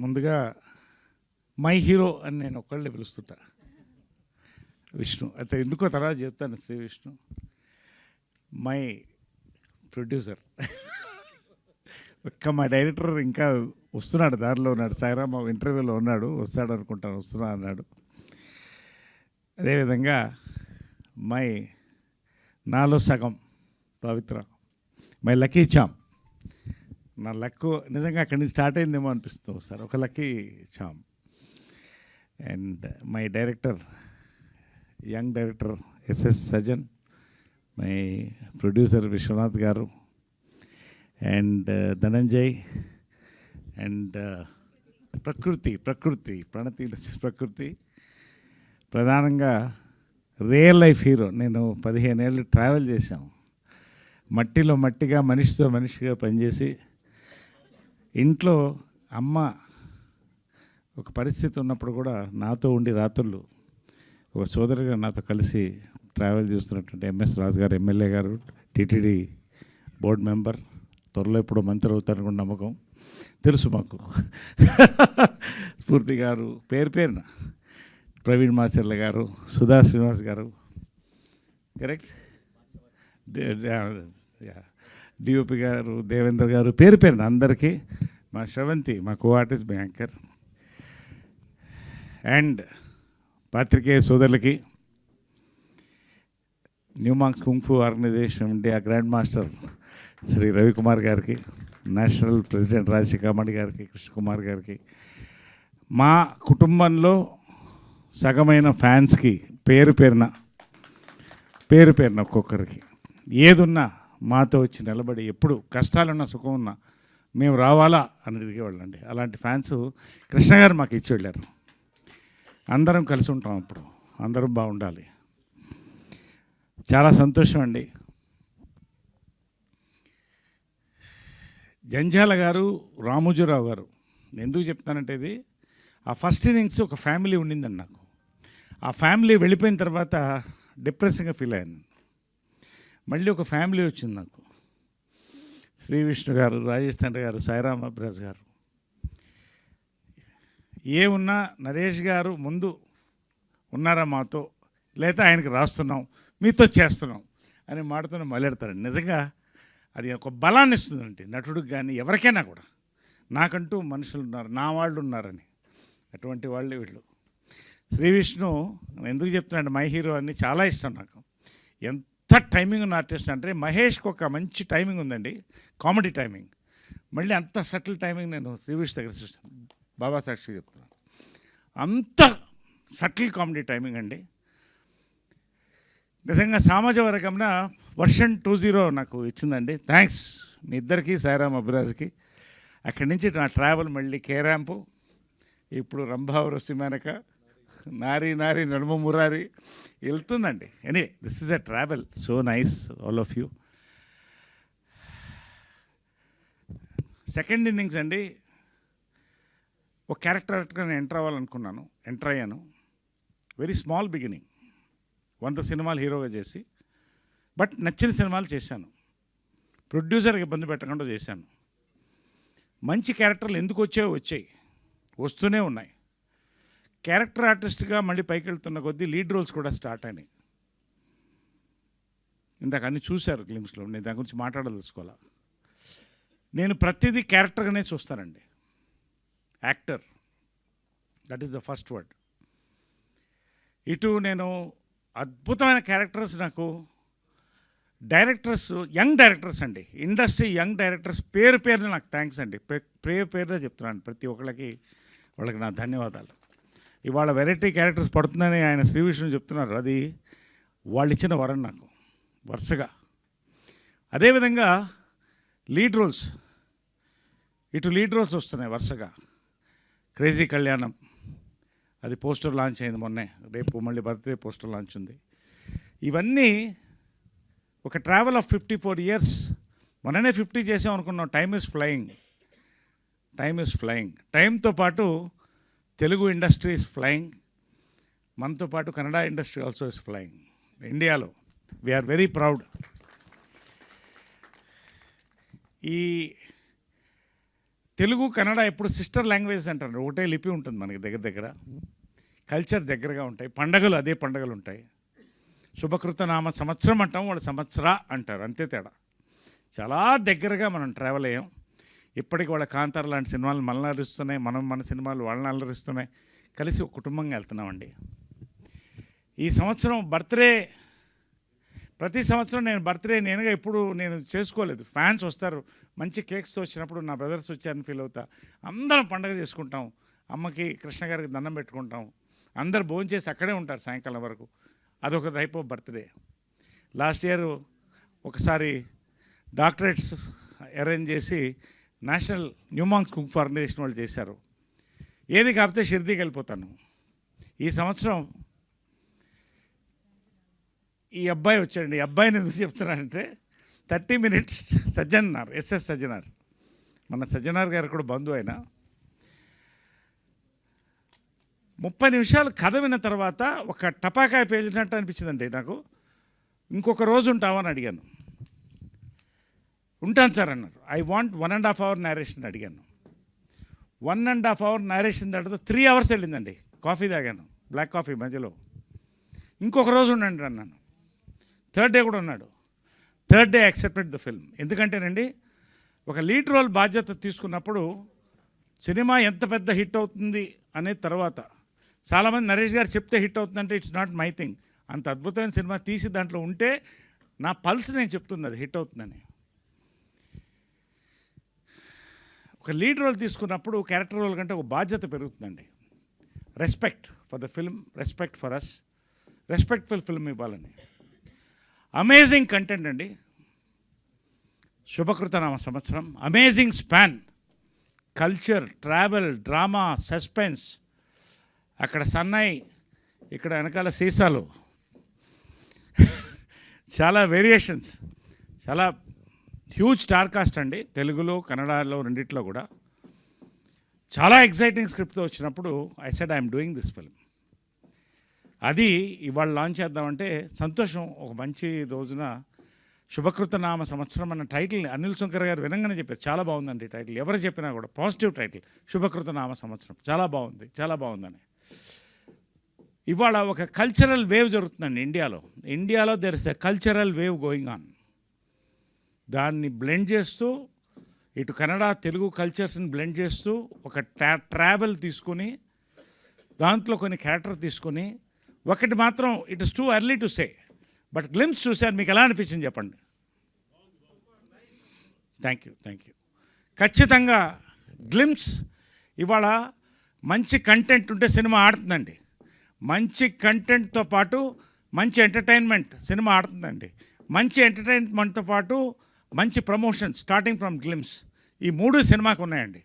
ముందుగా my hero అని నేను ఒక్కళ్ళే పిలుస్తుంటా. విష్ణు. అయితే ఎందుకో తర్వాత చెప్తాను శ్రీ విష్ణు. My producer. ఒక్క మా డైరెక్టర్ ఇంకా వస్తున్నాడు దారిలో ఉన్నాడు. సాయిరామ్ ఇంటర్వ్యూలో ఉన్నాడు. వస్తాడు అనుకుంటాను. వస్తున్నా అన్నాడు. అదేవిధంగా మై నాలో సగం పవిత్ర మై లక్కీ చామ్. నా లక్ నిజంగా అక్కడి నుంచి స్టార్ట్ అయిందేమో అనిపిస్తుంది సార్ ఒక lucky charm. And my director young director S S Sajan my producer Vishwanath garu and uh, Dhananjay and uh, Prakruthi Prakruthi ప్రణతి ప్రకృతి. ప్రధానంగా రియల్ లైఫ్ హీరో. నేను పదిహేను ఏళ్ళు ట్రావెల్ చేశాం. మట్టిలో మట్టిగా మనిషితో మనిషిగా పనిచేసి ఇంట్లో అమ్మ ఒక పరిస్థితి ఉన్నప్పుడు కూడా నాతో ఉండి రాత్రులు ఒక సోదరుగా నాతో కలిసి ట్రావెల్ చేస్తున్నటువంటి ఎంఎస్ రాజు గారు ఎమ్మెల్యే గారు టీటీడీ బోర్డు మెంబర్ త్వరలో ఇప్పుడు మంత్రి అవుతారనుకున్న నమ్మకం. తెలుసు మాకు. స్ఫూర్తి గారు పేరు పేరున ప్రవీణ్ మాచర్ల గారు సుధా శ్రీనివాస్ గారు. కరెక్ట్? డిఓపి గారు దేవేందర్ గారు పేరు పేరున అందరికీ మా శ్రవంతి మా కో ఆర్టిస్ట్ మీ అండ్ పాత్రికేయ సోదరులకి new monks kung fu organization India grand master Shri Ravikumar గారికి నేషనల్ ప్రెసిడెంట్ రాజశేఖరమణి గారికి కృష్ణకుమార్ గారికి మా కుటుంబంలో సగమైన ఫ్యాన్స్కి పేరు పేరున పేరు పేరున ఒక్కొక్కరికి. ఏదున్నా మాతో వచ్చి నిలబడి ఎప్పుడు కష్టాలున్నా సుఖం ఉన్నా మేము రావాలా అని అడిగేవాళ్ళండి అలాంటి ఫ్యాన్స్ కృష్ణ గారు మాకు ఇచ్చి వెళ్ళారు అందరం కలిసి ఉంటాం అప్పుడు. అందరం బాగుండాలి. చాలా సంతోషం అండి. జంజాల గారు రామోజీరావు గారు ఎందుకు చెప్తానంటే ఇది ఆ ఫస్ట్ ఇన్నింగ్స్ ఒక ఫ్యామిలీ ఉండిందండి నాకు. ఆ ఫ్యామిలీ వెళ్ళిపోయిన తర్వాత డిప్రెసింగ్గా ఫీల్ అయ్యాను మళ్ళీ ఒక ఫ్యామిలీ వచ్చింది నాకు. శ్రీ విష్ణు గారు రాజేష్ తండ్రి గారు సాయిరామ్ అబ్రాజ్ గారు. ఏ ఉన్నా నరేష్ గారు ముందు ఉన్నారా మాతో? లేదా ఆయనకి రాస్తున్నాం మీతో చేస్తున్నాం అని మాటతో మొదలెడతారండి నిజంగా అది ఒక బలాన్ని ఇస్తుందండి. నటుడికి కానీ ఎవరికైనా కూడా. నాకంటూ మనుషులు ఉన్నారు నా వాళ్ళు ఉన్నారని. అటువంటి వాళ్ళే వీళ్ళు. శ్రీ విష్ణు ఎందుకు చెప్తున్నాడు మై హీరో అని చాలా ఇష్టం నాకు. ఎంత టైమింగ్ ఉన్న ఆర్టిస్ట్ అంటే మహేష్కి ఒక మంచి టైమింగ్ ఉందండి. కామెడీ టైమింగ్ మళ్ళీ అంత సటిల్ టైమింగ్ నేను శ్రీవిష్ దగ్గర బాబా సాక్షి చెప్తున్నాను అంత సటిల్ కామెడీ టైమింగ్ అండి. నిజంగా సామాజ వర్గంన వర్షన్ టూ జీరో నాకు ఇచ్చిందండి. థ్యాంక్స్ మీ ఇద్దరికి సాయిరామ్ అభిరాజ్కి. అక్కడి నుంచి నా ట్రావెల్ మళ్ళీ కేరాంపు ఇప్పుడు రంభావరు సిమానక నారి నారి నడుమ మురారి వెళ్తుందండి. Any this is a travel so nice all of you second innings అండి. ఒక క్యారెక్టర్గా నేను ఎంటర్ అవ్వాలనుకున్నాను. ఎంటర్ అయ్యాను. వెరీ స్మాల్ బిగినింగ్ వంద సినిమాలు హీరోగా చేసి బట్ నచ్చిన సినిమాలు చేశాను. ప్రొడ్యూసర్కి ఇబ్బంది పెట్టకుండా చేశాను. మంచి క్యారెక్టర్లు ఎందుకు వచ్చాయో వచ్చాయి. వస్తూనే ఉన్నాయి. క్యారెక్టర్ ఆర్టిస్ట్గా మళ్ళీ పైకి వెళ్తున్న కొద్దీ లీడ్ రోల్స్ కూడా స్టార్ట్ అయినాయి. ఇందాక అన్ని చూశారు క్లిమ్స్లో నేను దాని గురించి మాట్లాడదలుచుకోవాలా? నేను ప్రతిదీ క్యారెక్టర్గానే చూస్తానండి. Actor that is the first word ఇటు నేను అద్భుతమైన క్యారెక్టర్స్ నాకు డైరెక్టర్స్ యంగ్ డైరెక్టర్స్ అండి. ఇండస్ట్రీ యంగ్ డైరెక్టర్స్ పేరు పేరున నాకు థ్యాంక్స్ అండి. పే- పేరు పేరున చెప్తున్నాను ప్రతి ఒక్కళ్ళకి వాళ్ళకి నా ధన్యవాదాలు. ఇవాళ వెరైటీ క్యారెక్టర్స్ పడుతుందని ఆయన శ్రీ విష్ణు చెప్తున్నారు. అది వాళ్ళు ఇచ్చిన వరం నాకు వరుసగా. అదేవిధంగా లీడ్ రోల్స్ ఇటు లీడ్ రోల్స్ వస్తున్నాయి వరుసగా. క్రేజీ కళ్యాణం అది పోస్టర్ లాంచ్ అయింది మొన్నే రేపు మళ్ళీ బర్త్డే పోస్టర్ లాంచ్ ఉంది. ఇవన్నీ ఒక travel of fifty four years మొన్ననే ఫిఫ్టీ చేసాం అనుకున్నాం. Time is flying time is flying. టైంతో పాటు తెలుగు ఇండస్ట్రీ ఇస్ ఫ్లయింగ్ మనతో పాటు Kannada industry also is flying ఇండియాలో. వీఆర్ వెరీ ప్రౌడ్ ఈ తెలుగు కన్నడ ఎప్పుడు సిస్టర్ లాంగ్వేజ్ అంటారు. ఒకటే లిపి ఉంటుంది మనకి దగ్గర దగ్గర. కల్చర్ దగ్గరగా ఉంటాయి. పండగలు అదే పండగలు ఉంటాయి. శుభకృత నామ సంవత్సరం అంటాం వాళ్ళు సంవత్సర అంటారు. అంతే తేడా. చాలా దగ్గరగా మనం ట్రావెల్ అయ్యాం. ఇప్పటికి వాళ్ళ కాంతార లాంటి సినిమాలు మనల్ని అలరిస్తున్నాయి మనం మన సినిమాలు వాళ్ళని అలరిస్తున్నాయి. కలిసి ఒక కుటుంబంగా వెళ్తున్నామండి. ఈ సంవత్సరం బర్త్డే ప్రతి సంవత్సరం నేను బర్త్డే నేనుగా ఎప్పుడు నేను చేసుకోలేదు. ఫ్యాన్స్ వస్తారు మంచి కేక్స్ వచ్చినప్పుడు నా బ్రదర్స్ వచ్చారని ఫీల్ అవుతా. అందరం పండగ చేసుకుంటాం. అమ్మకి కృష్ణ గారికి దండం పెట్టుకుంటాం. అందరు భోంచేసి అక్కడే ఉంటారు సాయంకాలం వరకు. అదొక type of birthday. Last year ఒకసారి డాక్టరేట్స్ అరేంజ్ చేసి నేషనల్ న్యూమాంగ్స్ కుక్ ఫౌండేషన్ వాళ్ళు చేశారు. ఏది కాకపోతే షిర్దీకి వెళ్ళిపోతాను. ఈ సంవత్సరం ఈ అబ్బాయి వచ్చాడండి. ఈ అబ్బాయిని ఎందుకు చెప్తున్నానంటే thirty minutes Sajjanar S S Sajjanar. మన సజ్జనార్ గారు కూడా బంధువు అయినా ముప్పై నిమిషాలు కథ విన్న తర్వాత ఒక టపాకాయ పేలినట్టు అనిపించిందండి నాకు. ఇంకొక రోజు ఉంటావని అడిగాను. ఉంటాను సార్ అన్నారు. I want one and half hour narration అడిగాను. One and half hour narration తర్వాత త్రీ అవర్స్ వెళ్ళిందండి. కాఫీ తాగాను. బ్లాక్ కాఫీ మధ్యలో. ఇంకొక రోజు ఉండండి అన్నాను. థర్డ్ డే కూడా ఉన్నాడు. Third day accepted the film ఎందుకంటేనండి ఒక లీడ్ రోల్ బాధ్యత తీసుకున్నప్పుడు సినిమా ఎంత పెద్ద హిట్ అవుతుంది అనే తర్వాత చాలామంది నరేష్ గారు చెప్తే హిట్ అవుతుందంటే ఇట్స్ నాట్ మై థింగ్ అంత అద్భుతమైన సినిమా తీసి దాంట్లో ఉంటే నా పల్స్ నేను చెప్తుంది అది హిట్ అవుతుందని. ఒక లీడ్ రోల్ తీసుకున్నప్పుడు క్యారెక్టర్ రోల్ కంటే ఒక బాధ్యత పెరుగుతుందండి. Respect for the film respect for us respectful film ఇవ్వాలని అమేజింగ్ కంటెంట్ అండి. శుభకృతనామ సంవత్సరం. Amazing span culture travel drama suspense అక్కడ సన్నాయి ఇక్కడ వెనకాల సీసాలు. చాలా వేరియేషన్స్ చాలా హ్యూజ్ స్టార్ కాస్ట్ అండి. తెలుగులో కన్నడలో రెండిట్లో కూడా. చాలా ఎగ్జైటింగ్ స్క్రిప్ట్తో వచ్చినప్పుడు I said I'm doing this film అది ఇవాళ లాంచ్ చేద్దామంటే సంతోషం. ఒక మంచి రోజున శుభకృత నామ సంవత్సరం అన్న టైటిల్ అనిల్ శంకర్ గారు వినంగానే చెప్పారు. చాలా బాగుందండి టైటిల్ ఎవరు చెప్పినా కూడా పాజిటివ్ టైటిల్ శుభకృత నామ సంవత్సరం. చాలా బాగుంది. చాలా బాగుందని. ఇవాళ ఒక కల్చరల్ వేవ్ జరుగుతుందండి ఇండియాలో. ఇండియాలో there is a cultural wave going on దాన్ని బ్లెండ్ చేస్తూ ఇటు కన్నడ తెలుగు కల్చర్స్ని బ్లెండ్ చేస్తూ ఒక ట్రా ట్రావెల్ తీసుకొని దాంట్లో కొన్ని క్యారెక్టర్ తీసుకొని ఒకటి మాత్రం it is too early to say but glimpse చూశారు మీకు ఎలా అనిపించింది చెప్పండి. Thank you thank you. ఖచ్చితంగా గ్లిమ్స్ ఇవాళ మంచి కంటెంట్ ఉంటే సినిమా ఆడుతుందండి. మంచి కంటెంట్తో పాటు మంచి ఎంటర్టైన్మెంట్ సినిమా ఆడుతుందండి. మంచి ఎంటర్టైన్మెంట్తో పాటు మంచి ప్రమోషన్ స్టార్టింగ్ ఫ్రమ్ గ్లిమ్స్ ఈ మూడు సినిమాకు ఉన్నాయండి.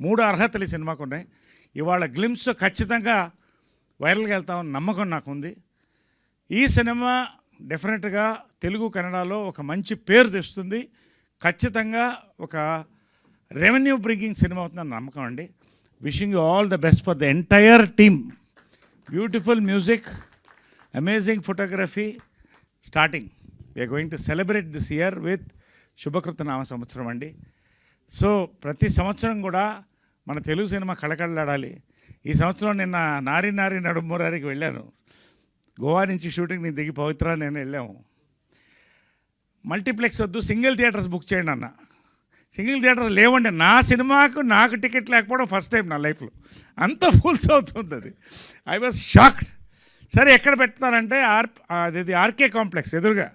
మూడు అర్హతలు ఈ సినిమాకు ఉన్నాయి. ఇవాళ గ్లిమ్స్ ఖచ్చితంగా వైరల్గా వెళ్తామని నమ్మకం నాకు ఉంది ఈ సినిమా డెఫినెట్గా తెలుగు కన్నడలో ఒక మంచి పేరు తెస్తుంది. ఖచ్చితంగా ఒక రెవెన్యూ బ్రింగింగ్ సినిమా అవుతుందని నమ్మకం అండి. Wishing you all the best for the entire team beautiful music amazing photography starting we are going to celebrate this year with శుభకృత నామ సంవత్సరం అండి. సో ప్రతి సంవత్సరం కూడా మన తెలుగు సినిమా కళకళలాడాలి. ఈ సంవత్సరం నిన్న నారి నారి నడుమూరారికి వెళ్ళాను. గోవా నుంచి షూటింగ్ నేను దిగి పవిత్ర నేను వెళ్ళాము. మల్టీప్లెక్స్ వద్దు సింగిల్ థియేటర్స్ బుక్ చేయండి అన్న. సింగిల్ థియేటర్స్ లేవండి. నా సినిమాకు నాకు టికెట్ లేకపోవడం ఫస్ట్ టైం నా లైఫ్లో. అంత ఫుల్స్ అవుతుంది అది. I was shocked. సరే ఎక్కడ పెడతారంటే ఆర్ అది ఆర్కే కాంప్లెక్స్ ఎదురుగా.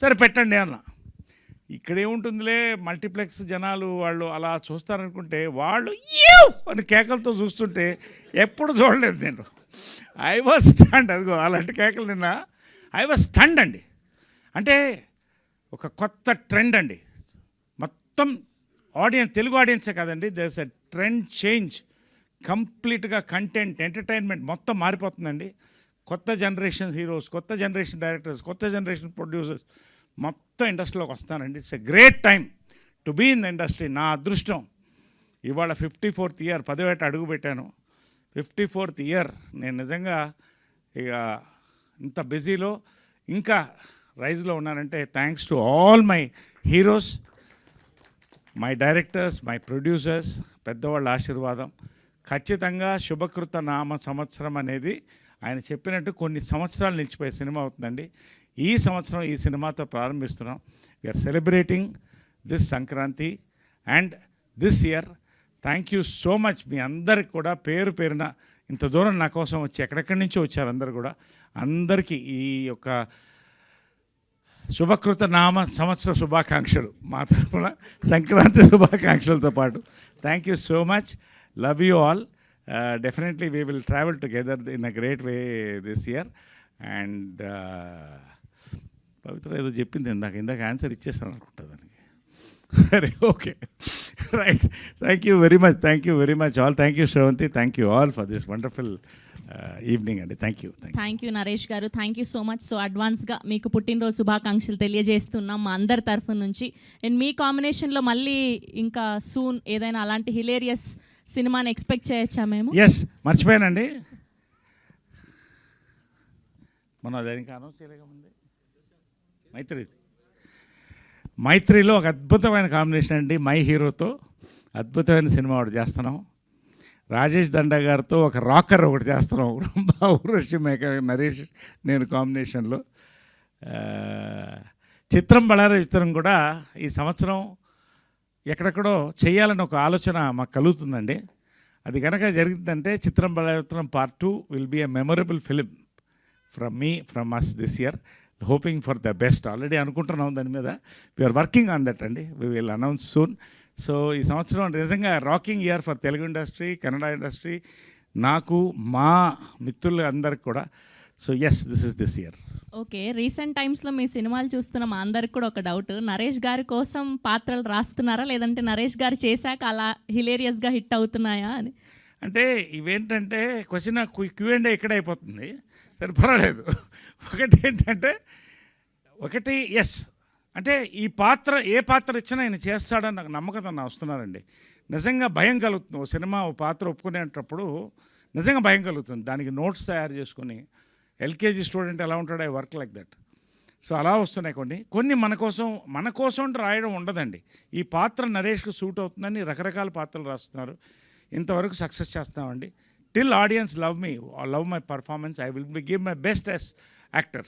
సరే పెట్టండి అన్న. ఇక్కడే ఉంటుందిలే మల్టీప్లెక్స్ జనాలు వాళ్ళు అలా చూస్తారనుకుంటే వాళ్ళు "యూ" అని కేకలతో చూస్తుంటే ఎప్పుడు చూడలేదు నేను. ఐ వాజ్ స్టండ్ అదిగో అలాంటి కేకలు నిన్న. ఐ వాజ్ స్టండ్ అండి. అంటే ఒక కొత్త ట్రెండ్ అండి. మొత్తం ఆడియన్స్ తెలుగు ఆడియన్సే కాదండి. దేర్స్ ఎ ట్రెండ్ చేంజ్ కంప్లీట్గా కంటెంట్ ఎంటర్టైన్మెంట్ మొత్తం మారిపోతుందండి. కొత్త జనరేషన్ హీరోస్ కొత్త జనరేషన్ డైరెక్టర్స్ కొత్త జనరేషన్ ప్రొడ్యూసర్స్ మొత్తం ఇండస్ట్రీలోకి వస్తానండి. It's a great time to be in the industry నా అదృష్టం. ఇవాళ ఫిఫ్టీ ఫోర్త్ ఇయర్ పదివేట అడుగు పెట్టాను. ఫిఫ్టీ ఫోర్త్ ఇయర్ నేను నిజంగా ఇక ఇంత బిజీలో ఇంకా రైజ్లో ఉన్నానంటే thanks to all my heroes my directors my producers పెద్దవాళ్ళ ఆశీర్వాదం. ఖచ్చితంగా శుభకృత నామ సంవత్సరం అనేది ఆయన చెప్పినట్టు కొన్ని సంవత్సరాలు నిలిచిపోయే సినిమా అవుతుందండి. ఈ సంవత్సరం ఈ సినిమాతో ప్రారంభిస్తున్నాం. We are celebrating this Sankranti and this year thank you so much మీ అందరికి కూడా పేరు పేరున ఇంత దూరం నా కోసం వచ్చి ఎక్కడెక్కడి నుంచో వచ్చారు అందరు కూడా. అందరికీ ఈ యొక్క శుభకృత నామ సంవత్సర శుభాకాంక్షలు. మా తరఫున సంక్రాంతి శుభాకాంక్షలతో పాటు. Thank you so much love you all definitely we will travel together in a great way this year and Pavitra ఏదో చెప్పింది ఇందాక ఇందాక ఆన్సర్ ఇచ్చేస్తాను అనుకుంటా దానికి. సరే okay right thank you very much thank you very much all thank you Shravanthi thank you all for this wonderful evening అండి. Thank you thank you Naresh garu. Thank you so much so అడ్వాన్స్గా మీకు పుట్టినరోజు శుభాకాంక్షలు తెలియజేస్తున్నాం మా అందరి తరఫు నుంచి. అండ్ మీ కాంబినేషన్లో మళ్ళీ ఇంకా సూన్ ఏదైనా అలాంటి హిలేరియస్ సినిమాని ఎక్స్పెక్ట్ చేయొచ్చా మేము? ఎస్ మర్చిపోయానండి. మనం దానికి అనౌన్స్ చేయలేక ముందే. మైత్రి. మైత్రిలో ఒక అద్భుతమైన కాంబినేషన్ అండి మై హీరోతో అద్భుతమైన సినిమా ఒకటి చేస్తున్నాం. రాజేష్ దండా గారితో ఒక రాకర్ ఒకటి చేస్తున్నాం. ఊర్వశి మేక నరేష్ నేను కాంబినేషన్లో చిత్రం బళార చిత్రం కూడా ఈ సంవత్సరం ఎక్కడెక్కడో చేయాలని ఒక ఆలోచన మాకు కలుగుతుందండి. అది కనుక జరిగిందంటే చిత్రం బలచిత్రం part two will be a memorable film from me from us this year hoping for the best already అనుకుంటున్నాం దాని మీద. We are working on that అండి we will announce soon so ఈ సంవత్సరం నిజంగా rocking year for Telugu industry Kannada industry నాకు మా మిత్రులు అందరికి కూడా so yes this is this year okay recent టైమ్స్లో మీ సినిమాలు చూస్తున్న మా అందరికి కూడా ఒక డౌట్ నరేష్ గారి కోసం పాత్రలు రాస్తున్నారా? లేదంటే నరేష్ గారు చేశాక అలా హిలేరియస్గా హిట్ అవుతున్నాయా అని? అంటే ఇవేంటంటే క్వశ్చన్ క్యూ అండ్ ఇక్కడ అయిపోతుంది. సరే పర్వాలేదు. ఒకటి ఏంటంటే ఒకటి ఎస్ అంటే ఈ పాత్ర ఏ పాత్ర ఇచ్చినా ఆయన చేస్తాడని నాకు నమ్మకం నా వస్తున్నారండి. నిజంగా భయం కలుగుతుంది. ఓ సినిమా ఓ పాత్ర ఒప్పుకునేటప్పుడు నిజంగా భయం కలుగుతుంది. దానికి నోట్స్ తయారు చేసుకుని ఎల్కేజీ స్టూడెంట్ ఎలా ఉంటాడో I work like that. So అలా వస్తున్నాయి కొన్ని. కొన్ని మన కోసం మన కోసం అంటే రాయడం ఉండదండి. ఈ పాత్ర నరేష్కు సూట్ అవుతుందని రకరకాల పాత్రలు రాస్తున్నారు. ఇంతవరకు సక్సెస్ చేస్తామండి. till audience love me or love my performance i will be, give my best as actor.